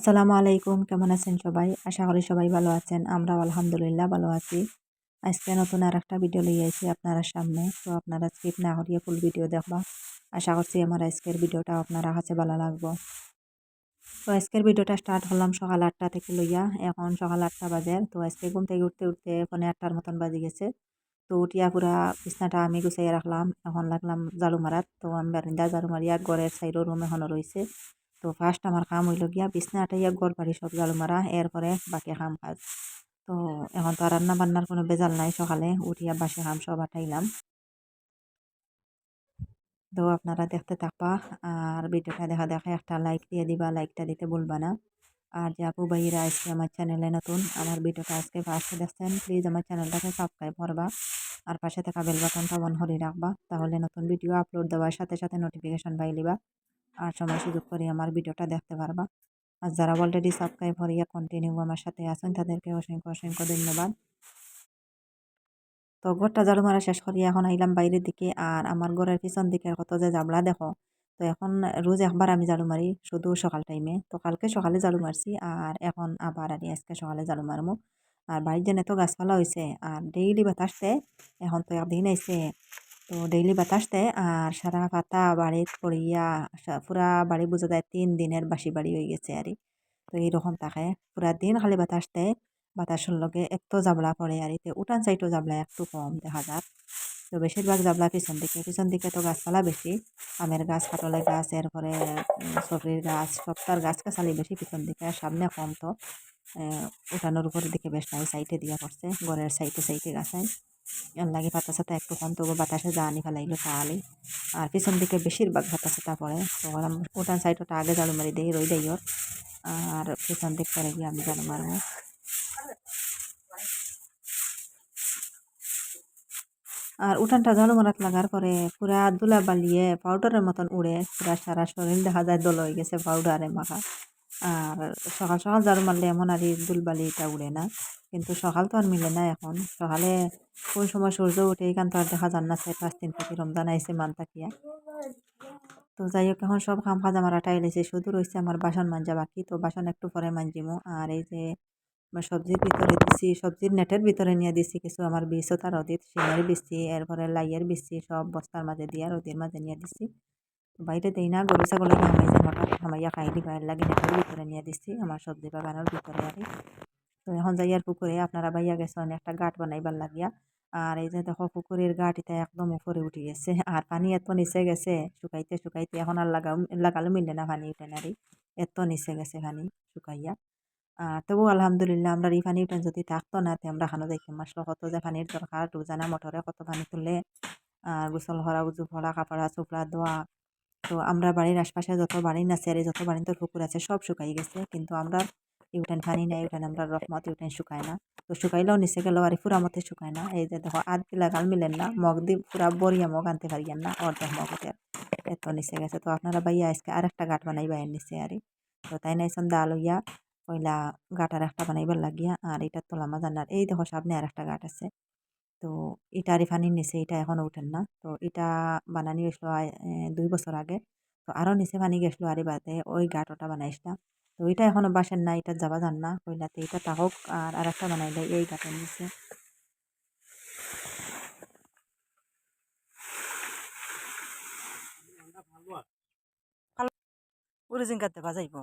আসসালামু আলাইকুম, কেমন আছেন সবাই? আশা করি সবাই ভালো আছেন, আমরাও আলহামদুলিল্লাহ ভালো আছি। আজকে নতুন আর একটা ভিডিও লিয়ে আইছি আপনারা সামনে। তো আপনারা স্কিপ না করিয়ে ফুল ভিডিও দেখবা। আশা করছি আমার আজকের ভিডিওটা আপনারা কাছে ভালো লাগবো। তো আজকের ভিডিওটা স্টার্ট হলাম সকাল আটটা থেকে লইয়া। এখন সকাল আটটা বাজে। তো আজকে ঘুম থেকে উঠতে উঠতে ফোনে আটটার মতন বাজে গেছে। তো উঠিয়া পুরা বিছনাটা আমি গুছাইয়া রাখলাম। এখন লাগলাম ঝাড়ু মারাত তো আমি বারিন্দা ঝাড়ু মারিয়া ঘরের সাইডের রুম এখনও রয়েছে তো ফার্স্ট আমার কাম হইল গিয়া বিছনা আটাইয়া গড় বাড়ি সব ঝাড়ু মারা, এরপরে বাকি কাম কাজ। তো এখন তো আর রান্না বান্নার কোনো বেজাল নাই, সকালে উঠিয়া বাসি কাম সব আটাইলাম তো আপনারা দেখতে থাকবা, আর ভিডিওটা দেখা দেখা একটা লাইক দিয়ে দিবা লাইকটা দিতে ভুলবা না। আর যে আপু ভাইয়েরা আজকে আমার চ্যানেলে নতুন, আমার ভিডিওটা আজকে ফার্স্টে দেখছেন প্লিজ আমার চ্যানেলটাকে সাবস্ক্রাইব করবা। আর পাশে থাকা বেল বাটনটা অন করে রাখবা, তাহলে নতুন ভিডিও আপলোড দেওয়ার সাথে সাথে নোটিফিকেশন পাই লিবা আর সময় সুযোগ করে আমার ভিডিওটা দেখতে পারবা। আর যারা অলরেডি সাবস্ক্রাইব করিয়া কন্টিনিউ আমার সাথে আছেন, তাদেরকে অসংখ্য অসংখ্য ধন্যবাদ। তো ঘরটা ঝাড়ু মারা শেষ করি এখন আইলাম বাইরের দিকে, আর আমার ঘরের পিছন দিকে কত যে জাবলা দেখো। তো এখন রোজ একবার আমি ঝাড়ু মারি, শুধু সকাল টাইমে তো কালকে সকালে ঝাড়ু মারছি, আর এখন আবার আর আজকে সকালে ঝাড়ু মারমু আর বাড়ির যেন তো গাছপালা হয়েছে আর ডেইলি বাতাসতে এখন তো একদিন আইসে তো ডেইলি বাতাস দেয় আর সারা পাতা বাড়ি পড়িয়া পুরা বাড়ি বোঝা যায় তিন দিনের বাসি বাড়ি হয়ে গেছে আর তো এইরকম থাকে। পুরা দিন খালি বাতাস দেয় বাতাসের লগে এত জাবলা পড়ে আর এতে উঠান সাইডও জাবলা একটু কম দেখা যাক। তো বেশিরভাগ জাবলা পিছন দিকে পিছন দিকে তো গাছপালা বেশি। আমের গাছ কাটলের গাছ, এরপরে সবজির গাছ সবটার গাছ গাছালি বেশি পিছন দিকে আর সামনে কম তো। উঠানোর উপরের দিকে বেশ নাই, সাইডে দিয়া পড়ছে। ঘরের সাইডে সাইডে গাছায় লাগে পাতা সাতা একটু কম তবু বাতাসে জানি ফেলাইলো তাহলে। আর পিছন দিকে বেশিরভাগ পাতা সাতা পড়ে। তো উঠান সাইডটা আগে জালু মারি দিই রই দেই আর পিছন দিক করে গিয়ে আমি জালু মারবো আর উঠানটা ঝাড়ু মারাত লাগার পরে পুরা দুলা বালিয়ে পাউডারের মতন উড়ে। পুরা সারা শরীর দেখা যায় দল হয়ে গেছে পাউডারে মাখা। সকাল সকাল ঝাড়ু মারলে এমন আর দুলবালিটা উড়ে না। কিন্তু সকাল তো আর মিলে না এখন। সকালে কোন সময় সূর্য উঠে এখান তো আর দেখা যান না চার পাঁচ দিন থেকে রমজান আইসে মান থাকিয়া তো যাই হোক, এখন সব খাম কাজ আমার আটাই লেছে শুধু রয়েছে আমার বাসন মাঞ্জা, বাকি তো বাসন একটু পরে মাঞ্জিমো। আর এই যে সবজির ভিতরে দিছি, সবজির নেটের ভিতরে নিয়ে দিছি কিছু, আমার বিষও তার রদিত শিমের বিছি এরপরে লাইয়ের বিছি সব বস্তার মাঝে দিয়ে রদির মাঝে নিয়ে দিছি। বাইরে দেই না, গরু ছাগলের হামাইছে হঠাৎ হামাইয়া খাই দিবা লাগে নেটের ভিতরে নিয়ে দিছি, আমার সবজি বাগানের ভিতরে আর তো এখন যাই আর পুকুরে, আপনারা বাইয়া গেছেন একটা গাঁট বানাইবার লাগিয়া। আর এই যে দেখো, পুকুরের গাঁট এটা একদম উপরে উঠে গেছে, আর পানি এত নিচে গেছে, শুকাইতে শুকাইতে এখন আর লাগাও, লাগালো মিলে না পানি উঠে নারী এত নিচে গেছে পানি শুকাইয়া। আর তবু আলহামদুলিল্লাহ, আমরা এই পানি উঠে যদি থাকতো না, তে আমরা খানো দেখি, মাসলো কত যে পানির দরকার জানা মটরে কত পানি তুলে, আর গোসল করা, উজু করা, কাপড়া, চোপড়া ধোয়া তো আমরা বাড়ির আশপাশে যত বাড়ি আছে আর যত বাড়িতে পুকুর আছে, সব শুকাই গেছে। কিন্তু আমরা ইউটেন পানি নেই ইউটেন আমরা রহমত ইউটেন শুকায় না। তো শুকাইলেও নিচে গেলেও আর ফুরা মতে শুকায় না। এই যে দেখো আধ গিলা গাল মিলেন না, মগ দি পুরা বরিয়া মগ আনতে পারিয়েন না, অর্ধেক মগতে। এত নিচে গেছে। তো আপনারা বাইয়া আজকে আর একটা গাঁট বানাই বাইয়ের নিচে আর। তো তাই নাইছেন দা লইয়া পয়লা গাঁটার একটা বানাইবার লাগিয়া, আর এটা তোলা আর এই দেখো, সামনে আর একটা গাঁট আছে। তো এটা আর ফানির নিচে এটা এখনও উঠেন না। তো এটা বানানি হয়েছিল দুই বছর আগে। তো আরও নিচে পানি গেছিল আর বাদে ওই গাঁটটা বানাইছিলাম তো ওইটা এখনও বাসেন না এটা যাবা যান না কইলাতে এটা তাহক আর আর একটা বানাই দেয় এই গাঁটের নিচে। উড়ে জিঙ্গাতে বাজাইব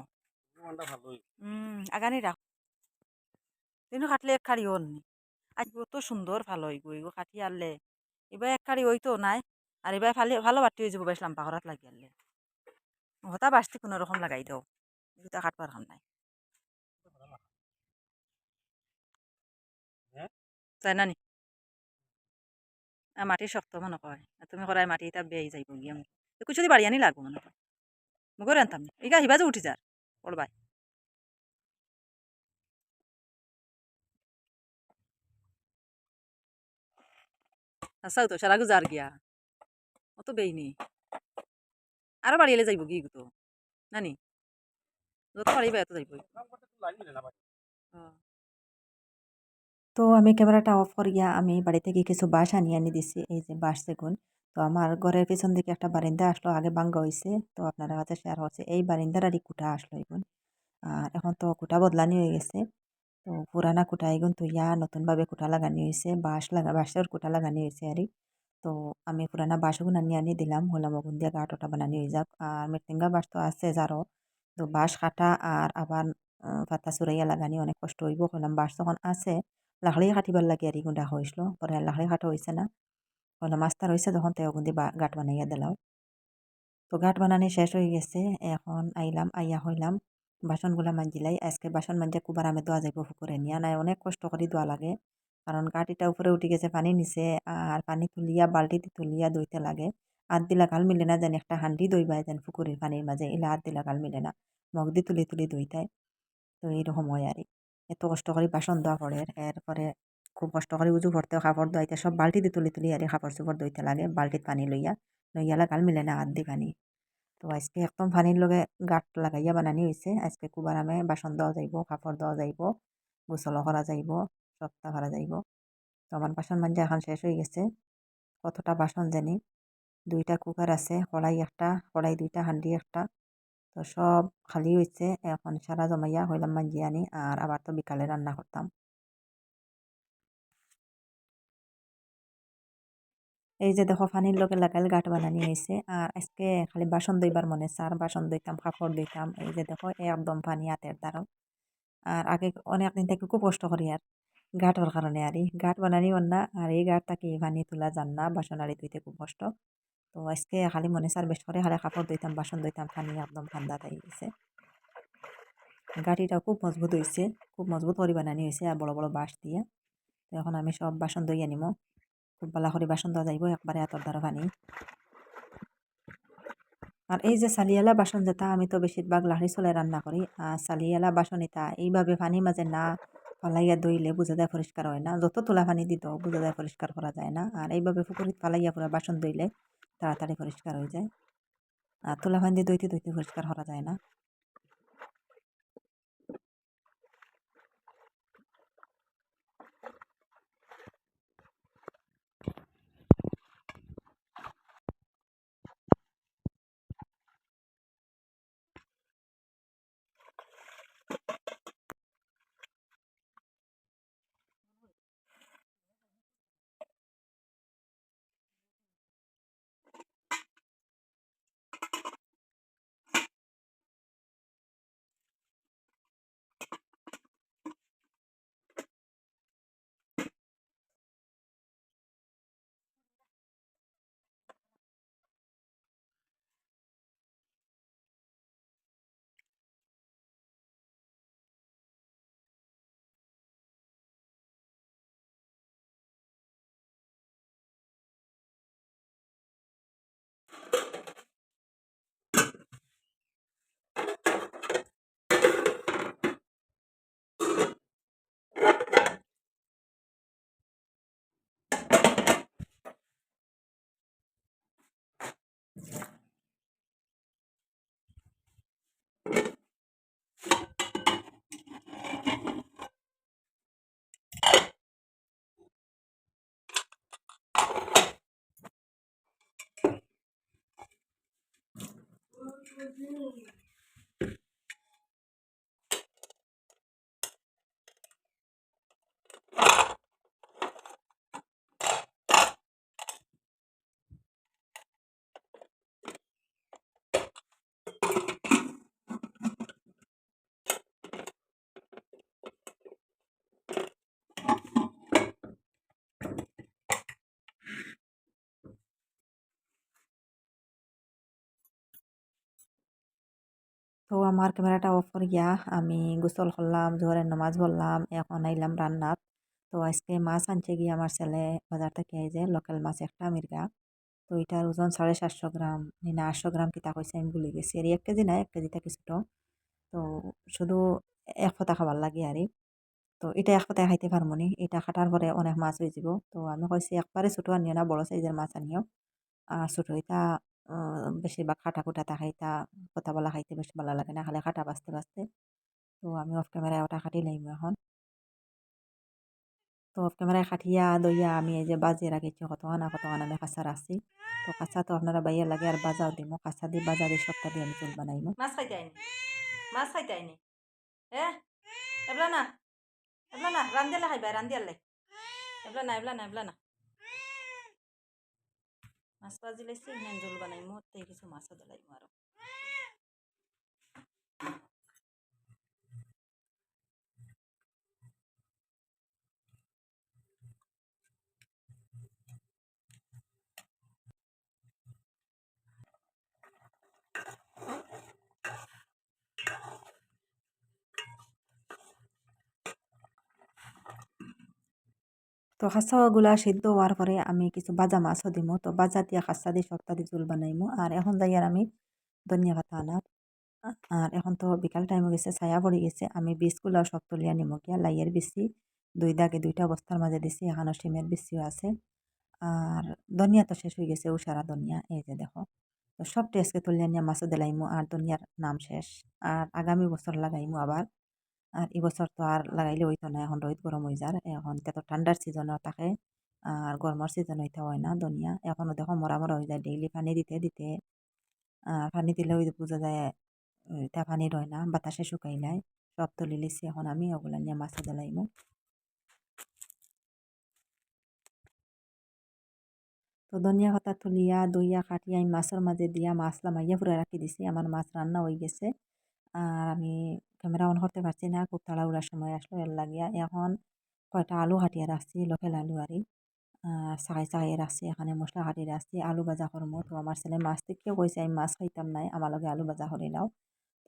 হুম আগানি রাখ। তিনু খাটলে এক খাড়ি হন আজ কত সুন্দর ভালো হইব এগো কাঠি আনলে। এবার এক খাড়ি হইতো নাই আর এবার ভালো ভালো বাটি হয়ে যাব বেসলাম পাহরাত লাগি আনলে। হতা বাসতে কোনো রকম লাগাই দাও এগুলো কাটবার খান নাই। চাই না নি? মাটি শক্ত মনে কয় তুমি করাই মাটি এটা বেয়ে যাইব গিয়ে। একটু যদি বাড়ি আনি লাগবো মনে কয়। মুগর আনতাম ইগা হিবাজে উঠি যার পড়বাই আচ্ছা তো সারা গুজার গিয়া অত বেইনি আরও বাড়ি এলে যাইব গিয়ে তো? নানি? যত পারিবা এত যাইব তো আমি ক্যামেরাটা অফ করিয়া আমি বাড়ি থেকে কিছু বাঁশ আনিয়ে আনি দিছি, এই যে বাঁশ সেগুন। তো আমার ঘরের পিছন দিকে একটা বারিন্দা আসলো, আগে বাঙ্গা হয়েছে তো আপনারা কাছে শেয়ার হচ্ছে, এই বারিন্দার আর কুটা আসলো এখন। আর এখন তো কুটা বদলানি হয়ে গেছে। তো পুরানা কুটা এগুন তুইয়া নতুনভাবে কুটা লাগানি হয়েছে বাঁশ লাগা, বাঁশের কুটা লাগানি হয়েছে আর তো আমি পুরানা বাঁশগুন আনি আনি দিলাম হলাম ওগুন দিয়ে গাট ওটা বানানি হয়ে যাক। আর মেটিঙ্গা বাঁশ তো আছে যারও, তো বাঁশ কাটা আর আবার পাতা চুরাইয়া লাগানি অনেক কষ্ট হইব হলাম বাঁশ যখন আছে। লাকড়ি কাটিবার লাগে আর গুন্ডা হয়েছিল পরে লাকড়ি কাটা হয়েছে না। হলাম আস্তার হয়েছে তখন তেও গুন্দি গাট বানাইয়া দিলাম। তো গাট বানানি শেষ হয়ে গেছে, এখন আইলাম, আইয়া হইলাম। বাসনগুলা মাঞ্জিলাই আজকে বাসন মাঞ্জা কুবার আমি দোয়া যাইব পুকুরে। নিয়া নাই অনেক কষ্ট করে দোয়া লাগে, কারণ গাটিটা উপরে উঠে গেছে, পানি নিচে আর পানি তুলিয়া, বালতিতে তুলিয়া দইতে লাগে। আধ দিলা গাল মিলে না যেন একটা হান্ডি দইবাই যেন পুকুরের পানির মাঝে, এলে আধ দিলা গাল মিলে না। মগ দি তুলি তুলি দইতায় তো এইরকম হয় আর এত কষ্ট করে বাসন দোয়া পড়ে, এরপরে খুব কষ্ট করে উজু পড়তে কাপড় দোয়াইতে সব বালতিতে তুলি তুলি আর কাপড় চোপড় দইতে লাগে, বালতিত পানি লইয়া। লইয়ালা গাল মিলে না আধ দি পানি। তো আজকে একদম পানির লগে গাঁট লাগাইয়া বানানি হয়েছে আজকে কুবার আমে বাসন দেওয়া যাইব, কাপড় দেওয়া যাইব গোসলও করা যাইব, সপ্তাহ করা যাইব। তো আমার বাসন মাঞ্জা এখন শেষ হয়ে গেছে। কতটা বাসন জানি? দুইটা কুকার আছে, কড়াই একটা, কড়াই দুইটা, হান্ডি একটা। তো সব খালি হয়েছে এখন সারা জমাইয়া হইলাম মাঞ্জি আনি, আর আবার তো বিকালে রান্না করতাম। এই যে দেখো পানির লোকে লাগাইল গাঠ বানানি হয়েছে আর আজকে খালি বাসন দইবার মনে চার বাসন দইতাম কাপড় দইতাম এই যে দেখো এ একদম পানি হাতের দ্বারা আর আগে অনেক দিন থেকে খুব কষ্ট করি আর গাঁটর কারণে আর গাঠ বানানি না আর এই গাঁট থাকি পানি তোলা যান না, বাসন আড়ি ধুইতে খুব কষ্ট। তো আজকে খালি মনে চার বেশ করে খালি কাপড় দইতাম বাসন দইতাম পানি একদম ঠান্ডা তাই গেছে গাড়িটা খুব মজবুত হয়েছে খুব মজবুত করে বানানি হয়েছে আর বড় বড় বাঁশ দিয়ে। তো এখন আমি সব বাসন দই আনিম খুব ভালো করে বাসন দেওয়া যাইব, একবারে এত দ্বারা পানি আর এই যে সালিয়ালা বাসন যেটা, আমি তো বেশিরভাগ লাহড়ি চলে রান্না করি। আর সালিয়ালা বাসন এটা, এইভাবে পানির মাঝে না ফালাইয়া দইলে বোঝা যায় পরিষ্কার হয় না। যত তোলা পানি দিত, বোঝা যায় পরিষ্কার করা যায় না। আর এইভাবে পুকুরিত ফালাইয়া পুরো বাসন দইলে তাড়াতাড়ি পরিষ্কার হয়ে যায়। আর তোলা পানি দিয়ে দইতে দইতে পরিষ্কার করা যায় না। তো আমার ক্যামেরাটা অফ করিয়া আমি গোসল করলাম, জোহরের নামাজ বললাম এখন আইলাম রান্নাত তো আজকে মাছ আনছে গিয়ে আমার ছেলে বাজার থেকে এই যে লোকাল মাছ একটা মির্গা তো এটার ওজন সাড়ে সাতশো গ্রাম না আটশো গ্রাম কিতা কইছে আমি ভুলে গেছি। আর এক কেজি নাই এক কেজি থেকে ছোটো তো শুধু এক ফোঁটা খাবার লাগে আর তো এটা এক ফোঁটায় খাইতে পারব নি। এটা কাটার পরে অনেক মাছ হয়ে যাব তো আমি কইছি একবারে ছোটো আনিও না, বড় সাইজের মাছ আনিও। আর ছোটো এটা বেশিরভাগ খাটা খুটা খাইতা কথা বলা খাইতে বেশি ভালো লাগে না, খালি খাটা বাঁচতে বাঁচতে। তো আমি অফ ক্যামেরায় ওটা খাটি লাইম এখন। তো অফ ক্যামেরায় খাটিয়া দইয়া আমি এই যে বাজিয়ে রাখিছি কতক্ষণ না কতক্ষণ আমি কাঁচা রাখছি। তো কাঁচা তো আপনারা বাইয়া লাগে, আর বাজাও দিমো। কাঁচা দিয়ে বাজা দিয়ে সবটা দিয়ে আমি চুল বানাইমো। মাছ খাইতে আইনি? মাছ খাইতে আইনি? এ? এবলা না এবলা না রান্দিয়ালে খাইবা রান্দিয়ালে এবলা না এবলা না এবলা না মাছ ভাজি লাইছি জোল জল বানাই মতে কিছু মাছও দিলাইমু আরও। তো খাসাগুলা সিদ্ধ হওয়ার পরে আমি কিছু বাজা মাছও দিমু। তো বাজা দিয়া খাসা দিয়ে সপ্তাহ দিয়ে জোল বানাইমু। আর এখন যাই আর আমি ধনিয়া পাতা আনার। আর এখন তো বিকাল টাইম গেছে, ছায়া পড়ে গেছে। আমি বীজগুলো সব তুলিয়া নিমু। গিয়া লাইয়ের বিচি দুই দাগে দুইটা বস্তার মাঝে দিছি, এখানো সিমের বিচিও আছে। আর ধনিয়া তো শেষ হয়ে গেছে, উষারা ধনিয়া, এই যে দেখো। তো সব টেস্টকে তুলিয়া নিয়ে মাছও দিলাইমু, আর ধনিয়ার নাম শেষ। আর আগামী বছর লাগাইমু আবার। আর এবছর তো আর লাগাইলে হইতো না, এখন রোদ গরম হয়ে যার, এখন তো ঠান্ডার সিজনও থাকে আর গরমের সিজন হইতে হয় না ধনিয়া এখনও দেখো মরা মরা হয়ে যায় ডেইলি পানি দিতে দিতে, আর পানি দিলে ওই বোঝা যায় তা পানি রয় না, বাতাসে শুকাই নাই। সব তুলি লিছি এখন আমি, ওগুলা নিয়ে মাছে দিলাইমু তো ধনিয়া পাতা তুলিয়া দইয়া কাটিয়া আমি মাছের মাঝে দিয়া মাছ লামাইয়া পুরো রাখি দিছি, আমার মাছ রান্না হয়ে গেছে। আর আমি ক্যামেরা অন করতে পারছি না, খুব তাড়াহুড়ার সময় আসলো, এর লাগিয়া এখন কয়টা আলু হাটিয়ে রাখছি লোকেল আলু আরই চাকাই চাকাই রাখছি এখানে মশলা কাটিয়ে রাখছি আলু ভাজা করব তো আমার ছেলে মাছ থেকেও কইছে, আমি মাছ খাইতাম নাই, আমার লগে আলু ভাজা করে দাও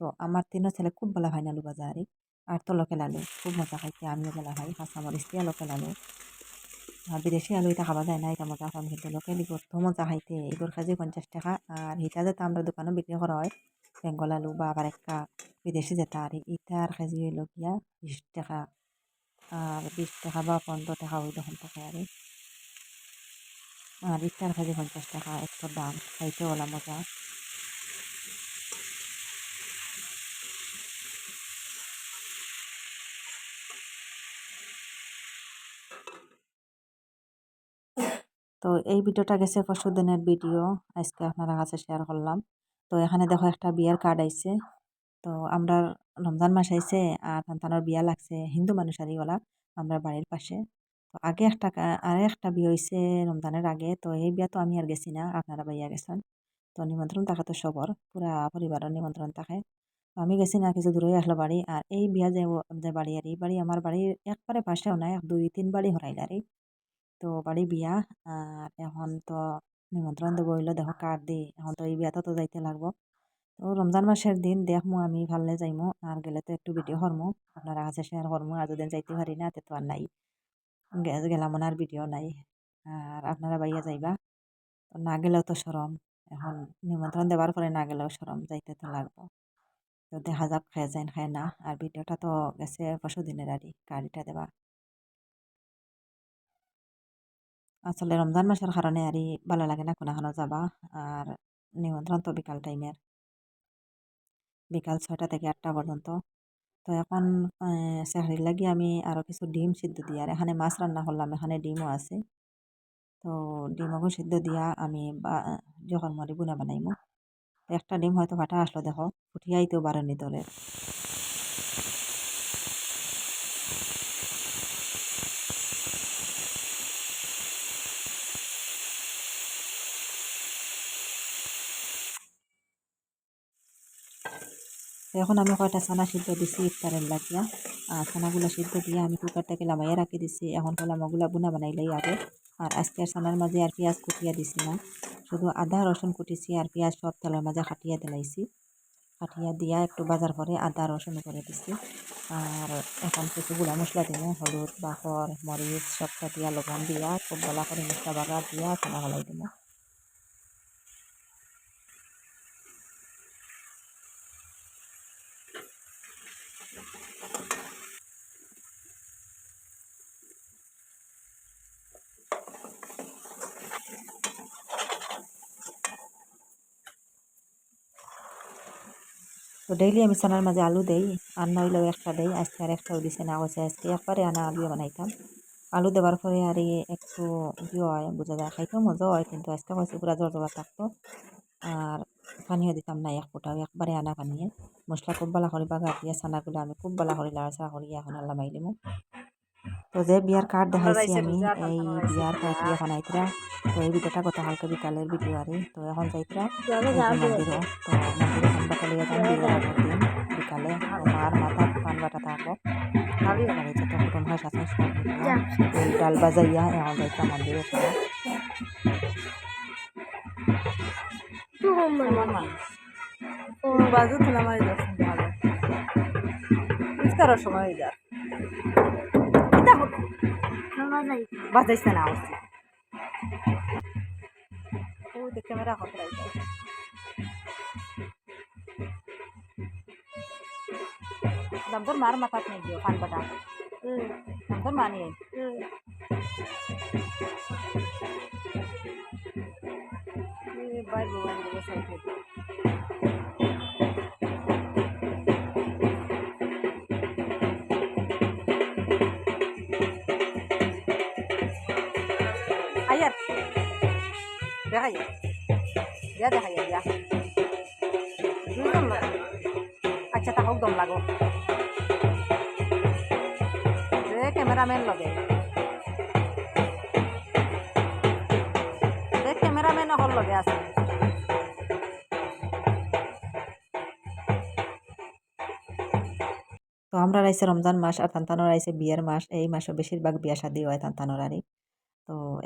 তো আমার তিনও ছেলে খুব ভালো হয় না আলু ভাজা আরই আর তো লোকেল আলু, খুব মজা খাইতে, আমিও ভালো কাঁচা কাঁচামরিচ দিয়া লোকেল আলু। আর বিদেশি আলু এটা খাওয়া যায় না, এটা মজা পাম কিন্তু লোকেল এগুলো তো মজা খাইতে এগুলোর খাইছে পঞ্চাশ টাকা। আর হিটা যেটা আমরা দোকানে বিক্রি করা হয় বেঙ্গল আলু বা আবার একটা বিদেশি যেটা আর ইটার কেজি হইল গিয়া বিশ টাকা আর বিশ টাকা বা পনেরো টাকা ওই তখন থাকে আর আর ইটার কেজি পঞ্চাশ টাকা একটু দাম খাইতে ওলা মজা তো এই ভিডিওটা গেছে পরশু দিনের ভিডিও আজকে আপনারা কাছে শেয়ার করলাম তো এখানে দেখো একটা বিয়ার কার্ড আইছে। তো আমরা রমজান মাস আইছে আর সন্তানের বিয়া লাগছে হিন্দু মানুষ আর ওলা আমরা বাড়ির পাশে। তো আগে একটা আর একটা বিয়ে হয়েছে রমজানের আগে, তো এই বিয়া তো আমি আর গেছি না, আপনারা বাইয়া গেছেন। তো নিমন্ত্রণ থাকে তো সবর, পুরা পরিবারের নিমন্ত্রণ থাকে। তো আমি গেছি না, কিছু দূরে আসলো বাড়ি, আর এই বিয়া যে যে বাড়ি, আর এই বাড়ি আমার বাড়ির একবারে পাশেও নাই, দুই, তিন বাড়ি হরাইল আর তো বাড়ি বিয়া, আর এখন তো নিমন্ত্রণ দেবো হইল, দেখো কার্ড দি। এখন তো এই বিয়াতে তো যাইতে লাগবো। তো রমজান মাসের দিন দেখমু আমি ভাললে যাইমু, আর গেলে তো একটু ভিডিও করমু। আপনারা কাছে শেয়ার করমু আর যদি যাইতে পারি না তো আর নাই। গেলাম আর ভিডিও নাই। আর আপনারা বাইয়া যাইবা। তো না গেলেও তো সরম। এখন নিমন্ত্রণ দেওয়ার পরে না গেলেও সরম, যাইতে তো লাগবো। তো দেখা যাক, খায় যায় খায় না। আর ভিডিওটা তো গেছে পরশু দিনের আরই গাড়িটা দেবা। আসলে রমজান মাসের কারণে আরই ভালো লাগে না কোনাখানো যাবা আর নিমন্ত্রণ তো বিকাল টাইমের বিকাল ছয়টা থেকে আটটা পর্যন্ত। তো এখন চাকরির লাগি আমি আরও কিছু ডিম সিদ্ধ দিই। আর এখানে মাছ রান্না করলাম, এখানে ডিমও আছে। তো ডিমও সিদ্ধ দিয়া আমি যখন মরি বুনা বানাইমু একটা ডিম হয়তো ফাটা আসলো দেখো, ফুটিয়াইতেও বারণি দলের এখন আমি কয়টা ছানা সিদ্ধ দিছি ইফতারের লাগিয়া। আর ছানাগুলো সিদ্ধ দিয়ে আমি কুকারটাকে লামাইয়া রাখি দিছি। এখন লামাগুলা বুনা বানাইলেই আগে। আর আজকের ছানার মাঝে আর পেঁয়াজ কুটিয়া দিছি না। শুধু আদা, রসুন কুটিছি আর পেঁয়াজ সব তেলের মাঝে খাটিয়া দিলাইছি। খাটিয়া দিয়া একটু বাজার করে আদা, রসুন করে দিছি। আর এখন কিছু গুঁড়া মশলা দিব হলুদ বাখর মরিচ, সবটা দিয়া লবণ দিয়া, খুব ভালো করে মশলা বাগার দিয়া ছানা ফেলাই দিব তো ডেইলি আমি সানার মাঝে আলু দেই, আর নইলেও একটা দেই। আজকে আর একটাও দিছে না হয়েছে, আজকে একবারে আনা আলু বানাইতাম। আলু দেওয়ার পরে আর একটু ইয়ে হয়, বোঝা যায়, খাইতেও মজা হয়, কিন্তু আজকে হয়েছে পুরা জোর জ্বর থাকতো আর পানিও দিতাম না এক ফোটাও, একবারে আনা পানিয়ে। মশলা খুব ভালো করে বাগার দিয়ে সানাগুলো আমি খুব ভালো করে লাড়াচাড়া করি, এখন আল্লাহ মাইলিমু তো যে বিয়ার কার্ড দেখাইছি আমি এই বিয়ার কার্ড দিয়ে এখন আইতরা তো এই ভিডিওটা গতকালকে বিকালের ভিডিও আরে তো এখন যাইতরা মন্দিরও তো মন্দিরে পান বাটা লিয়ে যান বিয়ের দিন বিকালে তো মার মাথা পান বাটা থাকব এই যত কুটুম সব নিলাম। এই ডাল বাজাইয়া এখন যাইতাম মন্দিরে সবাই বাজু তুলা মারি যাচ্ছেন ভালো ইফতারের সময় হয়ে হলো বাজাইছে না অবশ্যই ওই দেখে ক্যামেরা কত রাইছে দামদর মার মাথাত নিয়ে দিও পান বাটা দামদর মা নিয়ে বাইর বাবা সাইডে আয়ার দেখাই দিয়া দেখাই দিয়া দুইজন লাগে আচ্ছা তাহক দম লাগো যে ক্যামেরাম্যান লগে যে ক্যামেরাম্যান হল লগে আছে তো আমরা রাইছে রমজান মাস আর তান্তানোর রাইছে বিয়ের মাস। এই মাসে বেশিরভাগ বিয়া শাদি হয় তান্তানোর আরই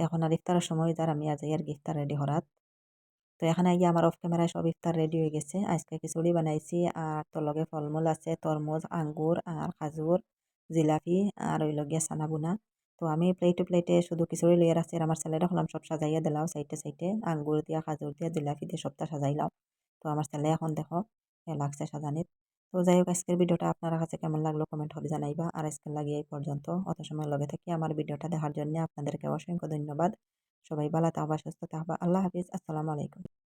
এখন আর ইফতারের সময় যার আমি আজ আর ইফতার রেডি হরাত। তো এখানে গিয়ে আমার অফ ক্যামেরায় সব ইফতার রেডি হয়ে গেছে। আজকে খিচুড়ি বানাইছি আর তোর লগে ফলমূল আছে, তরমুজ, আঙ্গুর আর খাজুর, জিলাপি আর ওই লগে সানা বুনা তো আমি প্লেটে প্লেটে শুধু খিচুড়ি লইয়া রাখছি আর আমার ছেলেটা হলাম সব সাজাইয়া দিলাম সাইডে সাইডে। আঙ্গুর দিয়া, খাজুর দিয়া, জিলাপি দিয়ে সবটা সাজাইলাম। তো আমার ছেলে এখন দেখো লাগছে সাজানিত তো যাই হোক আজকের ভিডিওটা আপনার কাছে কেমন লাগল কমেন্ট করে জানাইবা। আর আজকের লাগিয়ে এই পর্যন্ত। অত সময় লগে থাকি আমার ভিডিওটা দেখার জন্য আপনাদেরকে অসংখ্য ধন্যবাদ। সবাই ভালো থাকবা, সুস্থ থাকবা। আল্লাহ হাফিজ। আসসালামু আলাইকুম।